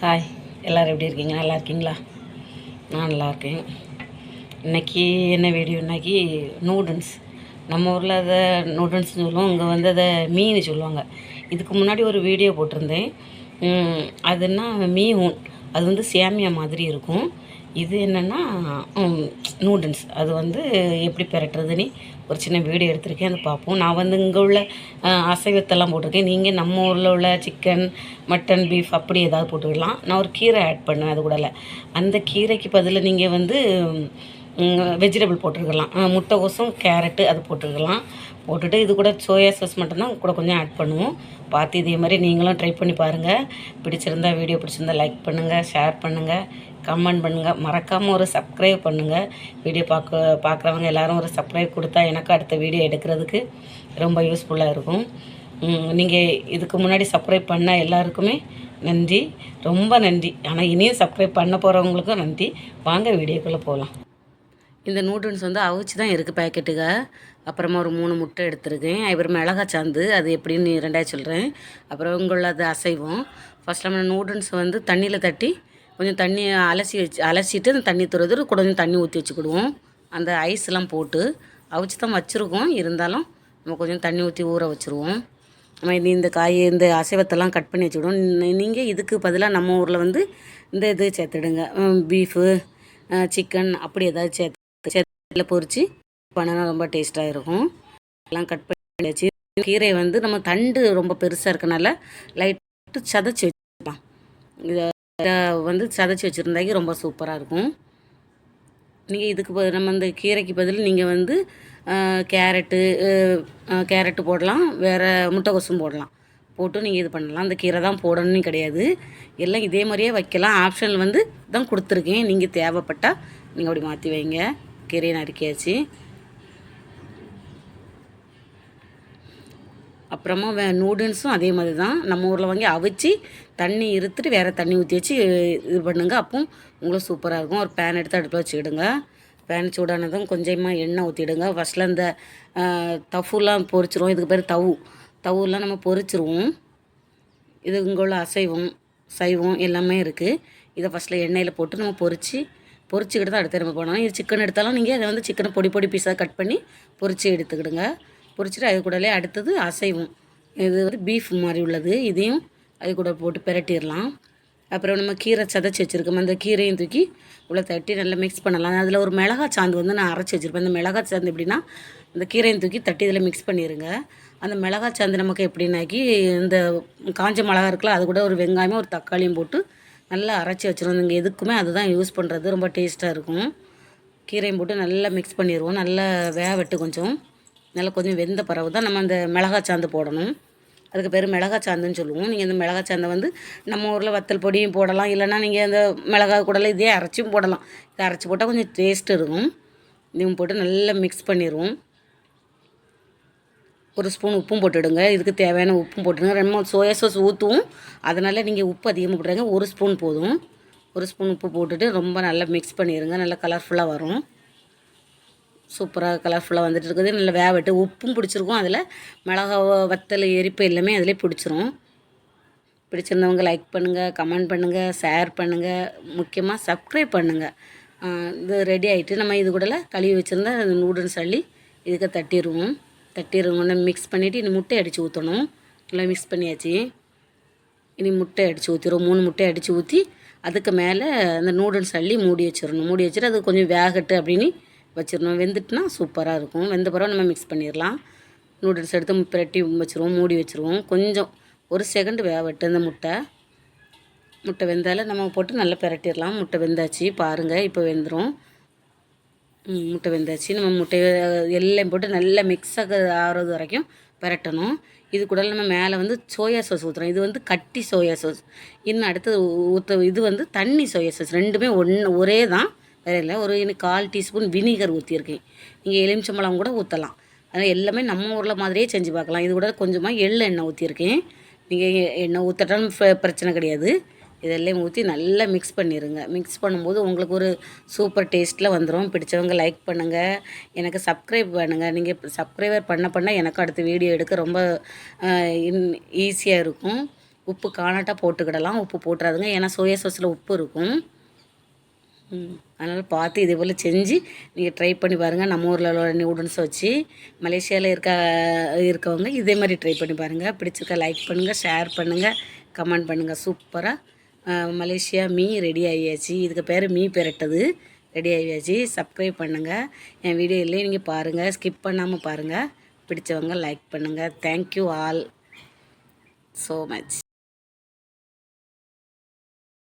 Hi எல்லோரும் எப்படி இருக்கீங்க? நல்லா இருக்கீங்களா? நான் நல்லா இருக்கேன். இன்னைக்கு என்ன வீடியோ நூடுல்ஸ் நம்ம ஊரில் அதை நூடுல்ஸ்னு சொல்லுவோம். இங்கே வந்து அதை மீன் சொல்லுவாங்க. இதுக்கு முன்னாடி ஒரு வீடியோ போட்டிருந்தேன். உம், அதுன்னா மீன். அது வந்து சேமியா மாதிரி இருக்கும். இது என்னென்னா நூடுல்ஸ். அது வந்து எப்படி பெரட்டுறதுன்னு ஒரு சின்ன வீடியோ எடுத்திருக்கேன் அதை பார்ப்போம் நான் வந்து இங்கே உள்ள அசைவத்தெல்லாம் போட்டிருக்கேன். நீங்கள் நம்ம ஊரில் உள்ள சிக்கன் மட்டன் பீஃப் அப்படி ஏதாவது போட்டுக்கலாம். நான் ஒரு கீரை ஆட் பண்ணேன் அது கூடல அந்த கீரைக்கு பதில் நீங்கள் வந்து வெஜிடபிள் போட்டிருக்கலாம். அஹ், முட்டைகோசும் கேரட்டு அது போட்டிருக்கலாம். போட்டுட்டு இது கூட சோயா சாஸ் மட்டும்தான் கூட கொஞ்சம் ஆட் பண்ணுவோம். பார்த்து இதே மாதிரி நீங்களும் ட்ரை பண்ணி பாருங்கள் பிடிச்சிருந்தா வீடியோ பிடிச்சிருந்தா லைக் பண்ணுங்கள் ஷேர் பண்ணுங்கள் கமெண்ட் பண்ணுங்கள் மறக்காமல் ஒரு சப்ஸ்கிரைப் பண்ணுங்கள் வீடியோ பார்க்க பார்க்குறவங்க எல்லாரும் ஒரு சப்ஸ்கிரைப் கொடுத்தா எனக்கு அடுத்த வீடியோ எடுக்கிறதுக்கு ரொம்ப யூஸ்ஃபுல்லாக இருக்கும். நீங்கள் இதுக்கு முன்னாடி சப்ஸ்கிரைப் பண்ண எல்லாருக்குமே நன்றி. ரொம்ப நன்றி. ஆனால் இனியும் சப்ஸ்கிரைப் பண்ண போகிறவங்களுக்கும் நன்றி. வாங்க வீடியோக்குள்ளே போகலாம் இந்த நூடுல்ஸ் வந்து அவிச்சு தான் இருக்குது பேக்கெட்டுக அப்புறமா ஒரு மூணு முட்டை எடுத்துருக்கேன். அப்புறம் மிளகா சாந்து அது எப்படின்னு ரெண்டாவது சொல்கிறேன் அப்புறம் உங்களது அசைவம். ஃபஸ்ட் நம்ம நூடுல்ஸ் வந்து தண்ணியில் தட்டி கொஞ்சம் தண்ணி அலசி வச்சு அலசிட்டு அந்த தண்ணி துறது கூட கொஞ்சம் தண்ணி ஊற்றி வச்சுக்கிடுவோம். அந்த ஐஸ்லாம் போட்டு அவிச்சு தான் வச்சுருக்கோம். இருந்தாலும் நம்ம கொஞ்சம் தண்ணி ஊற்றி ஊற வச்சுருவோம். நம்ம இந்த இந்த காய் இந்த அசைவத்தெல்லாம் கட் பண்ணி வச்சுக்கிடுவோம். நீங்கள் இதுக்கு பதிலாக நம்ம ஊரில் வந்து இந்த இது சேர்த்துடுங்க. பீஃபு சிக்கன் அப்படி ஏதாவது சேர்த்து சேர்த்துல பொறிச்சு பண்ணனா ரொம்ப டேஸ்ட்டாக இருக்கும். எல்லாம் கட் பண்ணி வச்சு கீரை வந்து நம்ம தண்டு ரொம்ப பெருசாக இருக்கனால லைட்டு சதைச்சி வச்சுக்கலாம். இதை வந்து சதைச்சி வச்சுருந்தாக்கி ரொம்ப சூப்பராக இருக்கும். நீங்கள் இதுக்கு நம்ம இந்த கீரைக்கு பதில் நீங்கள் வந்து கேரட்டு கேரட்டு போடலாம். வேறு முட்டைக்கொசும் போடலாம். போட்டு நீங்கள் இது பண்ணலாம். அந்த கீரை தான் போடணும்னு கிடையாது. எல்லாம் இதே மாதிரியே வைக்கலாம். ஆப்ஷன் வந்து தான் கொடுத்துருக்கேன். நீங்கள் தேவைப்பட்டால் நீங்கள் அப்படி மாற்றி வைங்க. கீரையை நறுக்கியாச்சு. அப்புறமா வே நூடுல்ஸும் அதே மாதிரி தான் நம்ம ஊரில் வாங்கி அவிச்சு தண்ணி இருத்துட்டு வேறு தண்ணி ஊற்றி வச்சு இது பண்ணுங்க. அப்போ உங்களுக்கு சூப்பராக இருக்கும். ஒரு பேன் எடுத்து அடுப்பில் வச்சுக்கிடுங்க. பேன் சூடானதும் கொஞ்சமாக எண்ணெய் ஊற்றிடுங்க ஃபஸ்ட்டில் இந்த தஃபுலாம் பொரிச்சிருவோம் இதுக்கு பேர் தவு தவுலாம் நம்ம பொறிச்சிருவோம் இது இங்கே உள்ள அசைவம் சைவம் எல்லாமே இருக்குது இதை ஃபஸ்ட்டில் எண்ணெயில் போட்டு நம்ம பொறிச்சு பொறிச்சிக்கிட்டு தான் அடுத்த நம்ம போனோம் இது சிக்கன் எடுத்தாலும் நீங்கள் அதை வந்து சிக்கனை பொடி பொடி பீஸாக கட் பண்ணி பொறிச்சு எடுத்துக்கிடுங்க. பொரிச்சிட்டு அது கூடலே அடுத்தது அசைவம். இது வந்து பீஃப் மாதிரி உள்ளது. இதையும் அது கூட போட்டு பிரட்டிடலாம். அப்புறம் நம்ம கீரை சதைச்சி வச்சுருக்கோம். அந்த கீரையும் தூக்கி உள்ள தட்டி நல்லா மிக்ஸ் பண்ணலாம். அதில் ஒரு மிளகா சாந்து வந்து நான் அரைச்சி வச்சுருப்பேன். அந்த மிளகா சாந்து எப்படின்னா அந்த கீரையும் தூக்கி தட்டி இதில் மிக்ஸ் பண்ணிடுங்க அந்த மிளகா சாந்து நமக்கு எப்படின்னாக்கி இந்த காஞ்ச மிளகா இருக்குல்ல அது கூட ஒரு வெங்காயமும் ஒரு தக்காளியும் போட்டு நல்லா அரைச்சி வச்சிருவோம். நீங்கள் எதுக்குமே அதுதான் யூஸ் பண்ணுறது ரொம்ப டேஸ்ட்டாக இருக்கும். கீரையும் போட்டு நல்லா மிக்ஸ் பண்ணிடுவோம் நல்லா வேக வெட்டு கொஞ்சம். நல்லா கொஞ்சம் வெந்த பிறகு தான் நம்ம அந்த மிளகா சாந்து போடணும். அதுக்கு பேர் மிளகா சாந்துன்னு சொல்லுவோம். நீங்கள் இந்த மிளகா சாந்தை வந்து நம்ம ஊரில் வத்தல் பொடியும் போடலாம். இல்லைன்னா நீங்கள் அந்த மிளகா கூடலாம் இதே அரைச்சியும் போடலாம். இதை அரைச்சி போட்டால் கொஞ்சம் டேஸ்ட் இருக்கும். இதையும் போட்டு நல்லா மிக்ஸ் பண்ணிடுவோம் ஒரு ஸ்பூன் உப்பும் போட்டுடுங்க. இதுக்கு தேவையான உப்பும் போட்டுடுங்க. ரெண்டு சோயா சாஸ் ஊற்றுவோம் அதனால் நீங்கள் உப்பு அதிகமாக போட்டுறாங்க ஒரு ஸ்பூன் போதும். ஒரு ஸ்பூன் உப்பு போட்டுட்டு ரொம்ப நல்லா மிக்ஸ் பண்ணிடுங்க நல்லா கலர்ஃபுல்லாக வரும். சூப்பராக கலர்ஃபுல்லாக வந்துட்டு இருக்குது. நல்லா வேவட்டு உப்பும் பிடிச்சிருக்கும். அதில் மிளகா வத்தல் எரிப்பு எல்லாமே அதிலே பிடிச்சிரும். பிடிச்சிருந்தவங்க லைக் பண்ணுங்கள் கமெண்ட் பண்ணுங்கள் ஷேர் பண்ணுங்கள் முக்கியமாக சப்ஸ்கிரைப் பண்ணுங்கள் இது ரெடி ஆகிட்டு நம்ம இது கூடல கழுவி வச்சுருந்தா நூடுல்ஸ் அள்ளி இதுக்கு தட்டிடுவோம் தட்டிடுவோம் மிக்ஸ் பண்ணிவிட்டு இனி முட்டை அடித்து ஊற்றணும் நல்லா மிக்ஸ் பண்ணியாச்சு. இனி முட்டை அடித்து ஊற்றிடும் மூணு முட்டை அடித்து ஊற்றி அதுக்கு மேலே அந்த நூடுல்ஸ் அள்ளி மூடி வச்சிடணும். மூடி வச்சுட்டு அது கொஞ்சம் வேகட்டு அப்படின்னு வச்சிடணும். வெந்துட்டுனா சூப்பராக இருக்கும். வெந்த பிறகு நம்ம மிக்ஸ் பண்ணிடலாம். நூடுல்ஸ் எடுத்து பிரட்டி வச்சுருவோம். மூடி வச்சுருவோம். கொஞ்சம் ஒரு செகண்ட் வேவட்டு அந்த முட்டை. முட்டை வெந்தால நம்ம போட்டு நல்லா பிரட்டிடலாம். முட்டை வெந்தாச்சு. பாருங்கள் இப்போ வெந்துடும் முட்டை வெந்தாச்சு. நம்ம முட்டையை எல்லாம் போட்டு நல்லா மிக்ஸ் ஆக ஆகிறது வரைக்கும் பிரட்டணும். இது கூட நம்ம மேலே வந்து சோயா சாஸ் ஊற்றுறோம் இது வந்து கட்டி சோயா சாஸ் இன்னும் அடுத்தது ஊற்ற இது வந்து தண்ணி சோயா சாஸ் ரெண்டுமே ஒன்று ஒரே தான். வேறு இல்லை ஒரு இன்னும் கால் டீஸ்பூன் வினிகர் ஊற்றிருக்கேன் நீங்கள் எலுமிச்சம்பழம் கூட ஊற்றலாம் அதனால் எல்லாமே நம்ம ஊரில் மாதிரியே செஞ்சு பார்க்கலாம். இது கூட கொஞ்சமாக எள்ளு எண்ணெய் ஊற்றிருக்கேன் நீங்கள் எண்ணெய் ஊற்றட்டாலும் பிரச்சனை கிடையாது. இதெல்லாம் ஊற்றி நல்லா மிக்ஸ் பண்ணிடுங்க மிக்ஸ் பண்ணும்போது உங்களுக்கு ஒரு சூப்பர் டேஸ்ட்டில் வந்துடும் பிடிச்சவங்க லைக் பண்ணுங்கள் எனக்கு சப்ஸ்கிரைப் பண்ணுங்கள் நீங்கள் சப்ஸ்கிரைபர் பண்ண பண்ண எனக்கு அடுத்த வீடியோ எடுக்க ரொம்ப ஈஸியாக இருக்கும். உப்பு காணாட்டாக போட்டுக்கிடலாம். உப்பு போட்டுறாதுங்க. ஏன்னா சோயா சாஸில் உப்பு இருக்கும். அதனால் பார்த்து இதே போல் செஞ்சு நீங்கள் ட்ரை பண்ணி பாருங்கள் நம்ம ஊரில் உள்ள நூடுல்ஸை வச்சு மலேசியாவில் இருக்க இருக்கவங்க இதே மாதிரி ட்ரை பண்ணி பாருங்கள் பிடிச்சிருக்கா லைக் பண்ணுங்கள் ஷேர் பண்ணுங்கள் கமெண்ட் பண்ணுங்கள் சூப்பராக மலேசியா மீ ரெடி ஆகியாச்சு. இதுக்கு பேர் மீ பெரட்டது. ரெடி ஆகியாச்சு. சப்ஸ்கிரைப் பண்ணுங்கள் என் வீடியோ இல்லையே நீங்கள் பாருங்கள் ஸ்கிப் பண்ணாமல் பாருங்கள் பிடிச்சவங்க லைக் பண்ணுங்கள் தேங்க்யூ ஆல் ஸோ மச்